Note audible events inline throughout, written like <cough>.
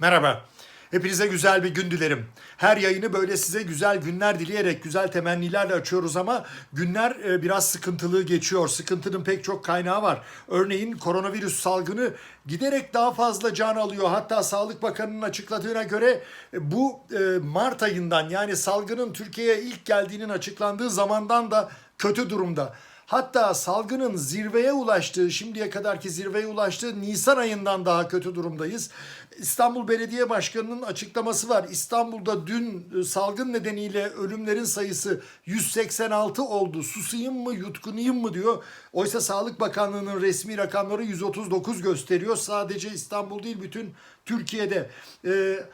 Merhaba. Hepinize güzel bir gün dilerim. Her yayını böyle size güzel günler dileyerek, güzel temennilerle açıyoruz ama günler e, biraz sıkıntılı geçiyor. Sıkıntının pek çok kaynağı var. Örneğin koronavirüs salgını giderek daha fazla can alıyor. Hatta Sağlık Bakanı'nın açıkladığına göre e, bu e, Mart ayından yani salgının Türkiye'ye ilk geldiğinin açıklandığı zamandan da kötü durumda. Hatta salgının zirveye ulaştığı, şimdiye kadarki zirveye ulaştığı Nisan ayından daha kötü durumdayız. İstanbul Belediye Başkanı'nın açıklaması var. İstanbul'da dün e, salgın nedeniyle ölümlerin sayısı 186 oldu. Susayım mı, yutkunayım mı diyor. Oysa Sağlık Bakanlığı'nın resmi rakamları 139 gösteriyor. Sadece İstanbul değil bütün Türkiye'de. Ee,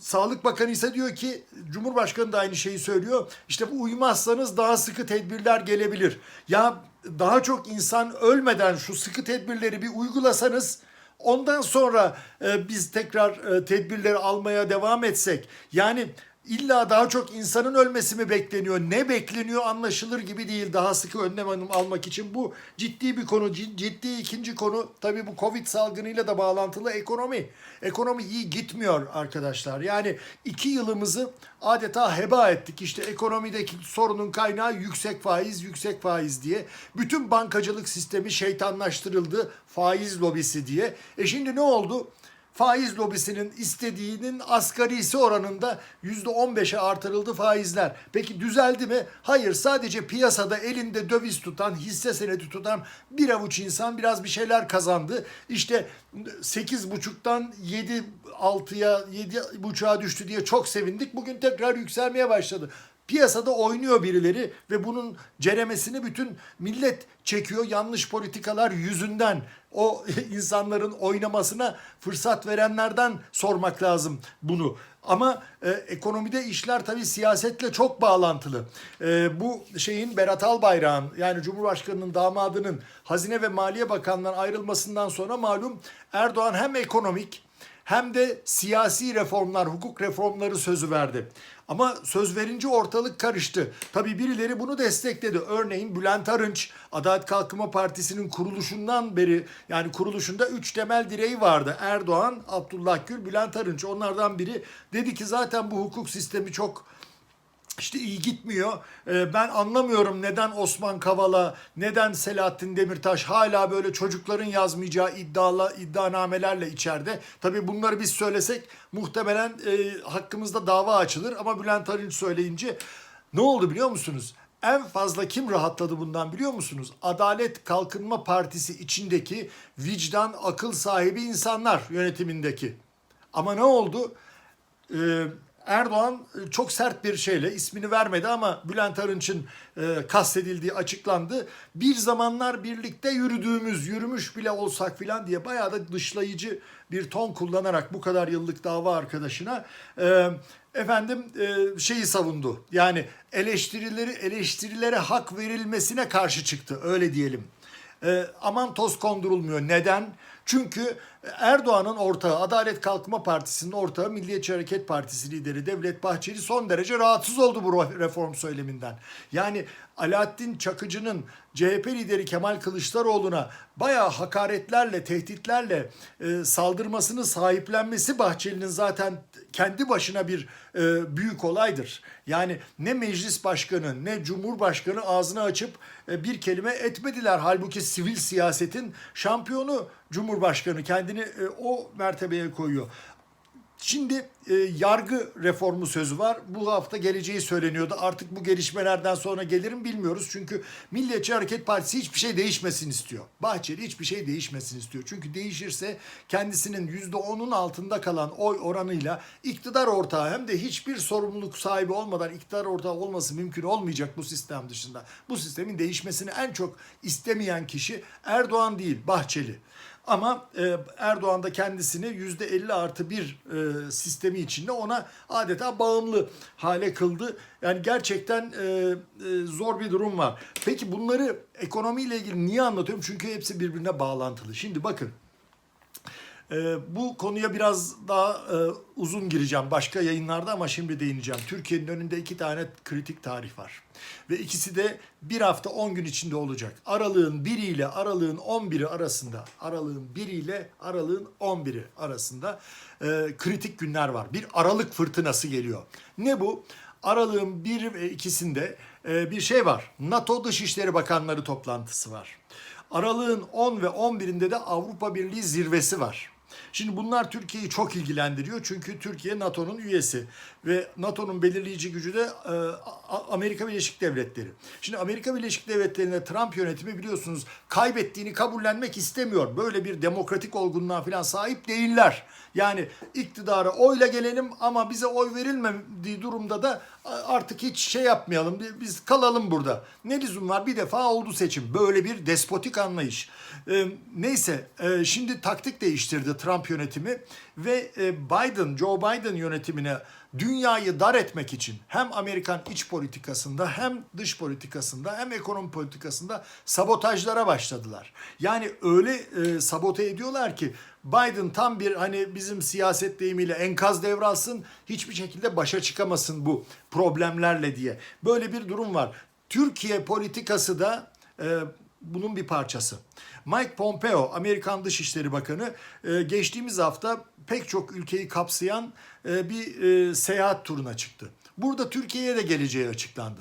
Sağlık Bakanı ise diyor ki Cumhurbaşkanı da aynı şeyi söylüyor. İşte bu uymazsanız daha sıkı tedbirler gelebilir. Ya daha çok insan ölmeden şu sıkı tedbirleri bir uygulasanız ondan sonra e, biz tekrar e, tedbirleri almaya devam etsek. Yani İlla daha çok insanın ölmesi mi bekleniyor? Ne bekleniyor anlaşılır gibi değil. Daha sıkı önlem almak için bu ciddi bir konu. Ciddi ikinci konu tabii bu Covid salgınıyla da bağlantılı ekonomi. Ekonomi iyi gitmiyor arkadaşlar. Yani iki yılımızı adeta heba ettik. İşte ekonomideki sorunun kaynağı yüksek faiz, yüksek faiz diye. Bütün bankacılık sistemi şeytanlaştırıldı. Faiz lobisi diye. E şimdi ne oldu? Faiz lobisinin istediğinin asgarisi oranında %15'e artırıldı faizler. Peki düzeldi mi? Hayır sadece piyasada elinde döviz tutan, hisse senedi tutan bir avuç insan biraz bir şeyler kazandı. İşte 8,5'tan 7 6'ya 7,5'a düştü diye çok sevindik. Bugün tekrar yükselmeye başladı. Piyasada oynuyor birileri ve bunun ceremesini bütün millet çekiyor yanlış politikalar yüzünden. O <laughs> insanların oynamasına fırsat verenlerden sormak lazım bunu. Ama e, ekonomide işler tabii siyasetle çok bağlantılı. E, bu şeyin Berat Albayrak'ın yani Cumhurbaşkanı'nın damadının Hazine ve Maliye Bakanlığı'ndan ayrılmasından sonra malum Erdoğan hem ekonomik hem de siyasi reformlar, hukuk reformları sözü verdi. Ama söz verince ortalık karıştı. Tabii birileri bunu destekledi. Örneğin Bülent Arınç, Adalet Kalkınma Partisi'nin kuruluşundan beri yani kuruluşunda üç temel direği vardı. Erdoğan, Abdullah Gül, Bülent Arınç. Onlardan biri dedi ki zaten bu hukuk sistemi çok işte iyi gitmiyor. Ee, ben anlamıyorum neden Osman Kavala, neden Selahattin Demirtaş hala böyle çocukların yazmayacağı iddialı iddianamelerle içeride. Tabii bunları biz söylesek muhtemelen e, hakkımızda dava açılır ama Bülent Arınç söyleyince ne oldu biliyor musunuz? En fazla kim rahatladı bundan biliyor musunuz? Adalet Kalkınma Partisi içindeki vicdan, akıl sahibi insanlar yönetimindeki. Ama ne oldu? Ee, Erdoğan e, çok sert bir şeyle ismini vermedi ama Bülent Arınç'ın e, kastedildiği açıklandı. Bir zamanlar birlikte yürüdüğümüz, yürümüş bile olsak filan diye bayağı da dışlayıcı bir ton kullanarak bu kadar yıllık dava arkadaşına e, efendim e, şeyi savundu. Yani eleştirileri eleştirilere hak verilmesine karşı çıktı öyle diyelim. E, aman toz kondurulmuyor. Neden? Çünkü Erdoğan'ın ortağı, Adalet Kalkınma Partisi'nin ortağı Milliyetçi Hareket Partisi lideri Devlet Bahçeli son derece rahatsız oldu bu reform söyleminden. Yani Alaaddin Çakıcı'nın CHP lideri Kemal Kılıçdaroğlu'na bayağı hakaretlerle, tehditlerle e, saldırmasını sahiplenmesi Bahçeli'nin zaten kendi başına bir e, büyük olaydır. Yani ne meclis başkanı ne cumhurbaşkanı ağzını açıp e, bir kelime etmediler. Halbuki sivil siyasetin şampiyonu Cumhurbaşkanı kendini e, o mertebeye koyuyor. Şimdi e, yargı reformu sözü var. Bu hafta geleceği söyleniyordu. Artık bu gelişmelerden sonra gelirim bilmiyoruz. Çünkü Milliyetçi Hareket Partisi hiçbir şey değişmesin istiyor. Bahçeli hiçbir şey değişmesin istiyor. Çünkü değişirse kendisinin %10'un altında kalan oy oranıyla iktidar ortağı hem de hiçbir sorumluluk sahibi olmadan iktidar ortağı olması mümkün olmayacak bu sistem dışında. Bu sistemin değişmesini en çok istemeyen kişi Erdoğan değil Bahçeli. Ama e, Erdoğan da kendisini yüzde 50 artı bir e, sistemi içinde ona adeta bağımlı hale kıldı. Yani gerçekten e, e, zor bir durum var. Peki bunları ekonomiyle ilgili niye anlatıyorum? Çünkü hepsi birbirine bağlantılı. Şimdi bakın Ee, bu konuya biraz daha e, uzun gireceğim başka yayınlarda ama şimdi değineceğim. Türkiye'nin önünde iki tane kritik tarih var. Ve ikisi de bir hafta 10 gün içinde olacak. Aralığın 1 ile aralığın 11'i arasında, aralığın 1 ile aralığın 11'i arasında e, kritik günler var. Bir aralık fırtınası geliyor. Ne bu? Aralığın 1 ve ikisinde e, bir şey var. NATO Dışişleri Bakanları toplantısı var. Aralığın 10 ve 11'inde de Avrupa Birliği zirvesi var. Şimdi bunlar Türkiye'yi çok ilgilendiriyor çünkü Türkiye NATO'nun üyesi ve NATO'nun belirleyici gücü de e, Amerika Birleşik Devletleri. Şimdi Amerika Birleşik Devletleri'nde Trump yönetimi biliyorsunuz kaybettiğini kabullenmek istemiyor. Böyle bir demokratik olgunluğa falan sahip değiller. Yani iktidara oyla gelelim ama bize oy verilmediği durumda da artık hiç şey yapmayalım. Biz kalalım burada. Ne lüzum var? Bir defa oldu seçim. Böyle bir despotik anlayış. Neyse şimdi taktik değiştirdi Trump yönetimi ve e, Biden, Joe Biden yönetimine dünyayı dar etmek için hem Amerikan iç politikasında hem dış politikasında hem ekonomi politikasında sabotajlara başladılar. Yani öyle e, sabote ediyorlar ki Biden tam bir hani bizim siyaset deyimiyle enkaz devralsın hiçbir şekilde başa çıkamasın bu problemlerle diye. Böyle bir durum var. Türkiye politikası da e, bunun bir parçası. Mike Pompeo, Amerikan Dışişleri Bakanı, e, geçtiğimiz hafta pek çok ülkeyi kapsayan e, bir e, seyahat turuna çıktı. Burada Türkiye'ye de geleceği açıklandı.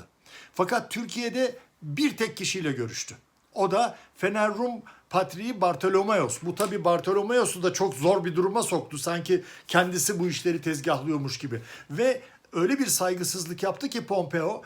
Fakat Türkiye'de bir tek kişiyle görüştü. O da Fener Rum Patriği Bartolomeos. Bu tabi Bartolomeos'u da çok zor bir duruma soktu. Sanki kendisi bu işleri tezgahlıyormuş gibi. Ve öyle bir saygısızlık yaptı ki Pompeo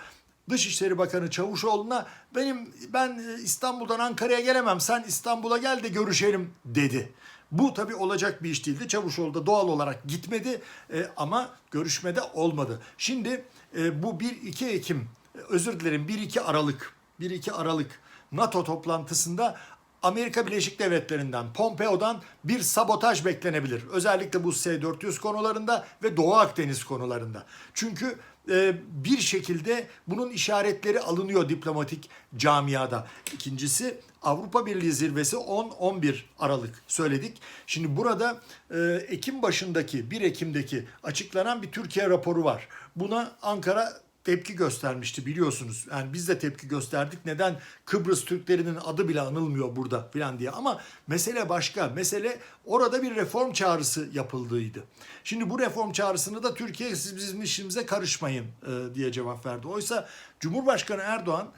Dışişleri Bakanı Çavuşoğlu'na benim ben İstanbul'dan Ankara'ya gelemem sen İstanbul'a gel de görüşelim dedi. Bu tabii olacak bir iş değildi. Çavuşoğlu da doğal olarak gitmedi e, ama görüşmede olmadı. Şimdi e, bu 1-2 Ekim özür dilerim 1-2 Aralık 1-2 Aralık NATO toplantısında Amerika Birleşik Devletleri'nden, Pompeo'dan bir sabotaj beklenebilir. Özellikle bu S-400 konularında ve Doğu Akdeniz konularında. Çünkü e, bir şekilde bunun işaretleri alınıyor diplomatik camiada. İkincisi Avrupa Birliği zirvesi 10-11 Aralık söyledik. Şimdi burada e, Ekim başındaki 1 Ekim'deki açıklanan bir Türkiye raporu var. Buna Ankara tepki göstermişti biliyorsunuz. Yani biz de tepki gösterdik. Neden Kıbrıs Türklerinin adı bile anılmıyor burada falan diye. Ama mesele başka. Mesele orada bir reform çağrısı yapıldığıydı. Şimdi bu reform çağrısını da Türkiye siz bizim işimize karışmayın e, diye cevap verdi. Oysa Cumhurbaşkanı Erdoğan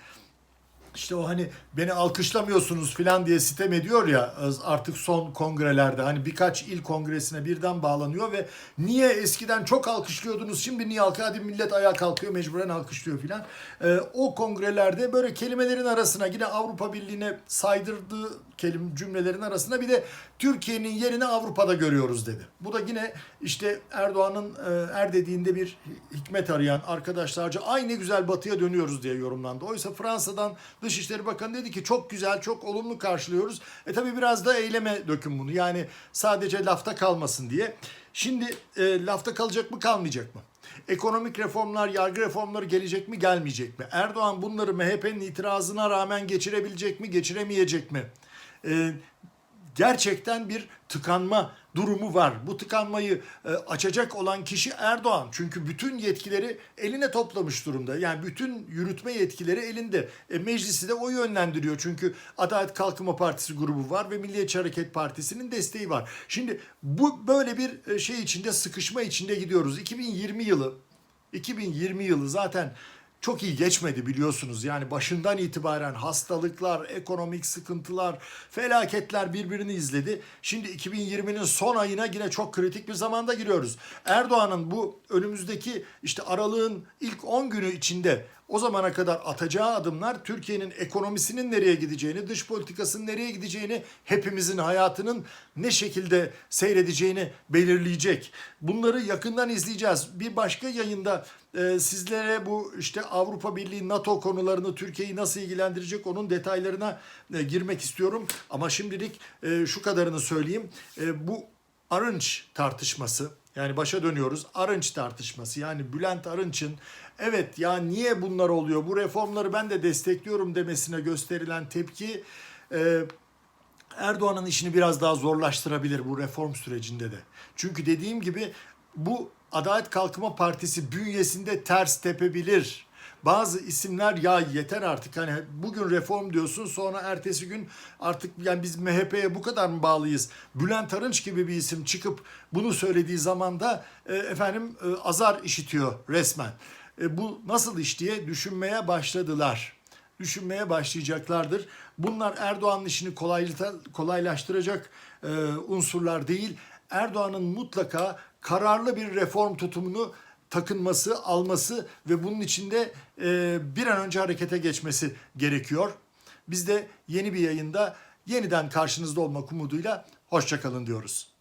işte o hani beni alkışlamıyorsunuz falan diye sitem ediyor ya artık son kongrelerde hani birkaç il kongresine birden bağlanıyor ve niye eskiden çok alkışlıyordunuz şimdi niye alkış hadi millet ayağa kalkıyor mecburen alkışlıyor filan. Ee, o kongrelerde böyle kelimelerin arasına yine Avrupa Birliği'ne saydırdığı kelim cümlelerin arasında bir de Türkiye'nin yerini Avrupa'da görüyoruz dedi. Bu da yine işte Erdoğan'ın e, er dediğinde bir hikmet arayan arkadaşlarca ay ne güzel batıya dönüyoruz diye yorumlandı. Oysa Fransa'dan Dışişleri Bakanı dedi ki çok güzel, çok olumlu karşılıyoruz. E tabi biraz da eyleme dökün bunu. Yani sadece lafta kalmasın diye. Şimdi e, lafta kalacak mı kalmayacak mı? Ekonomik reformlar, yargı reformları gelecek mi gelmeyecek mi? Erdoğan bunları MHP'nin itirazına rağmen geçirebilecek mi geçiremeyecek mi? Ee, gerçekten bir tıkanma durumu var. Bu tıkanmayı e, açacak olan kişi Erdoğan. Çünkü bütün yetkileri eline toplamış durumda. Yani bütün yürütme yetkileri elinde. E, meclisi de o yönlendiriyor. Çünkü Adalet Kalkınma Partisi grubu var ve Milliyetçi Hareket Partisi'nin desteği var. Şimdi bu böyle bir e, şey içinde sıkışma içinde gidiyoruz. 2020 yılı 2020 yılı zaten çok iyi geçmedi biliyorsunuz. Yani başından itibaren hastalıklar, ekonomik sıkıntılar, felaketler birbirini izledi. Şimdi 2020'nin son ayına yine çok kritik bir zamanda giriyoruz. Erdoğan'ın bu önümüzdeki işte aralığın ilk 10 günü içinde o zamana kadar atacağı adımlar Türkiye'nin ekonomisinin nereye gideceğini, dış politikasının nereye gideceğini, hepimizin hayatının ne şekilde seyredeceğini belirleyecek. Bunları yakından izleyeceğiz. Bir başka yayında e, sizlere bu işte Avrupa Birliği NATO konularını Türkiye'yi nasıl ilgilendirecek onun detaylarına e, girmek istiyorum. Ama şimdilik e, şu kadarını söyleyeyim. E, bu Arınç tartışması yani başa dönüyoruz. Arınç tartışması yani Bülent Arınç'ın evet ya niye bunlar oluyor bu reformları ben de destekliyorum demesine gösterilen tepki e, Erdoğan'ın işini biraz daha zorlaştırabilir bu reform sürecinde de. Çünkü dediğim gibi bu Adalet Kalkınma Partisi bünyesinde ters tepebilir. Bazı isimler ya yeter artık hani bugün reform diyorsun sonra ertesi gün artık yani biz MHP'ye bu kadar mı bağlıyız? Bülent Arınç gibi bir isim çıkıp bunu söylediği zaman da e, efendim e, azar işitiyor resmen. E, bu nasıl iş diye düşünmeye başladılar düşünmeye başlayacaklardır. Bunlar Erdoğan'ın işini kolaylaştıracak e, unsurlar değil. Erdoğan'ın mutlaka kararlı bir reform tutumunu takınması, alması ve bunun içinde e, bir an önce harekete geçmesi gerekiyor. Biz de yeni bir yayında yeniden karşınızda olmak umuduyla hoşçakalın diyoruz.